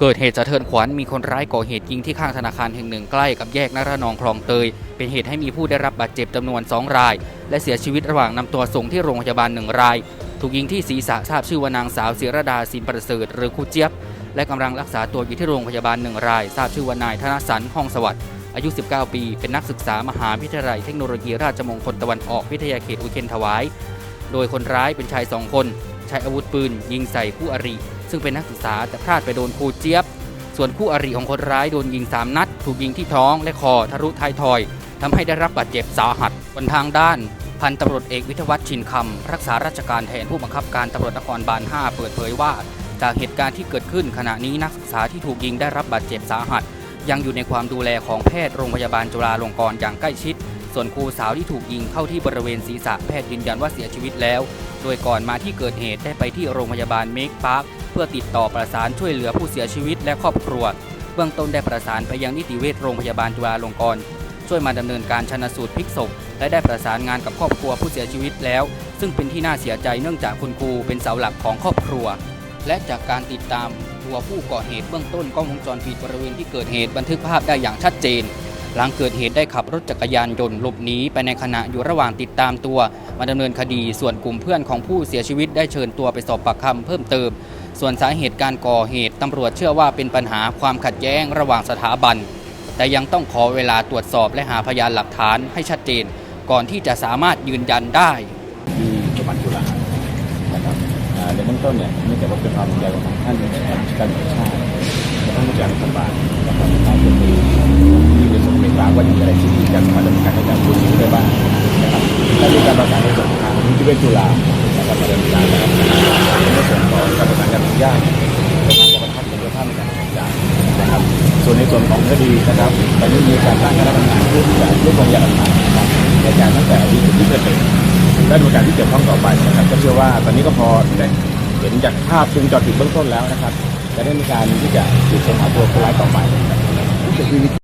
เกิดเหตุสะเทือนขวัญมีคนร้ายก่อเหตุยิงที่ข้างธนาคารแห่งหนึ่งใกล้กับแยกนารนองคลองเตย เป็นเหตุให้มีผู้ได้รับบาดเจ็บจำนวน 2 ราย และเสียชีวิตระหว่างนำตัวส่งที่โรงพยาบาลหนึ่งราย ถูกยิงที่ศีรษะทราบชื่อว่านางสาวศิรดาสินประเสริฐหรือครูเจี๊ยบ และกำลังรักษาตัวอยู่ที่โรงพยาบาลหนึ่งราย ทราบชื่อว่านายธนสันห้องสวัสดิ์อายุ 19 ปี เป็นนักศึกษามหาวิทยาลัยเทคโนโลยีราชมงคลตะวันออกวิทยาเขตอุเทนถวาย โดยคนร้ายเป็นชายสองคนใช้อาวุธปืนยิงใส่คู่อริ ซึ่งเป็นนักศึกษาแต่พลาดไปโดนครูเจี๊ยบ ส่วนคู่อริของคนร้ายโดนยิง 3 นัด ถูกยิงที่ท้องและคอทะลุท้ายทอยทำให้ได้รับบาดเจ็บสาหัสบนทางด้าน พันตำรวจเอกวิทวัฒน์ชินคำรักษาราชการแทนผู้บังคับการตำรวจนครบาล 5 เปิดเผยว่า จากเหตุการณ์ที่เกิดขึ้นขณะนี้นักศึกษาที่ถูกยิงได้รับบาดเจ็บสาหัส ยังอยู่ในความดูแลของแพทย์โรงพยาบาลจุฬาลงกรณ์อย่างใกล้ชิด ส่วนครูสาวที่ถูกยิงเข้าที่บริเวณศีรษะแพทย์ยืนยันว่าเสียชีวิตแล้ว โดยก่อนมาที่เกิดเหตุได้ไปที่โรงพยาบาลเมกพาร์คเพื่อติดต่อประสานช่วยเหลือผู้เสียชีวิตและครอบครัว เบื้องต้นได้ประสานไปยังนิติเวชโรงพยาบาลจุฬาลงกรณ์ช่วยมาดำเนินการชันสูตรพลิกศพและได้ประสานงานกับครอบครัวผู้เสียชีวิตแล้ว ซึ่งเป็นที่น่าเสียใจเนื่องจากคุณครูเป็นเสาหลักของครอบครัว และจากการติดตามตัวผู้ก่อเหตุเบื้องต้นกล้องวงจรปิดบริเวณที่เกิดเหตุบันทึกภาพได้อย่างชัดเจน หลังเกิดเหตุได้ขับรถจักรยานยนต์หลบหนีไปในขณะอยู่ระหว่างติดตามตัว มาดำเนินคดีส่วนกลุ่มเพื่อนของผู้เสียชีวิตได้เชิญตัวไปสอบปากคำเพิ่มเติม ส่วนสาเหตุการก่อเหตุตำรวจเชื่อว่าเป็นปัญหาความขัดแย้งระหว่างสถาบัน แต่ยังต้องขอเวลาตรวจสอบและหาพยานหลักฐานให้ชัดเจน ก่อนที่จะสามารถยืนยันได้ที่จังหวัดจุฬานะครับในเบื้องต้นเนี่ยเนื่องจากว่าเป็นความใหญ่ของท่านในการการชาติและท่านผู้การรัฐบาล นะครับและมีการประสานในส่วนของทางนิติเวชจุฬานะครับมาดำเนินการนะครับในส่วนของการประสานการอนุญาตในทางกรมท่านเป็นตัวท่านในการดำเนินการนะครับ ส่วนในส่วนของคดีนะครับตอนนี้มีการตั้งคณะทำงานเพื่อที่จะรวบรวมพยานหลักฐานนะครับในการตั้งแต่ที่จุดที่เกิดเหตุและดูการที่เกี่ยวข้องต่อไปนะครับก็เชื่อว่าตอนนี้ก็พอได้เห็นจากภาพวงจรปิดเบื้องต้นแล้วนะครับจะได้มีการที่จะสืบสวนหาตัวคนร้ายต่อไปนะครับ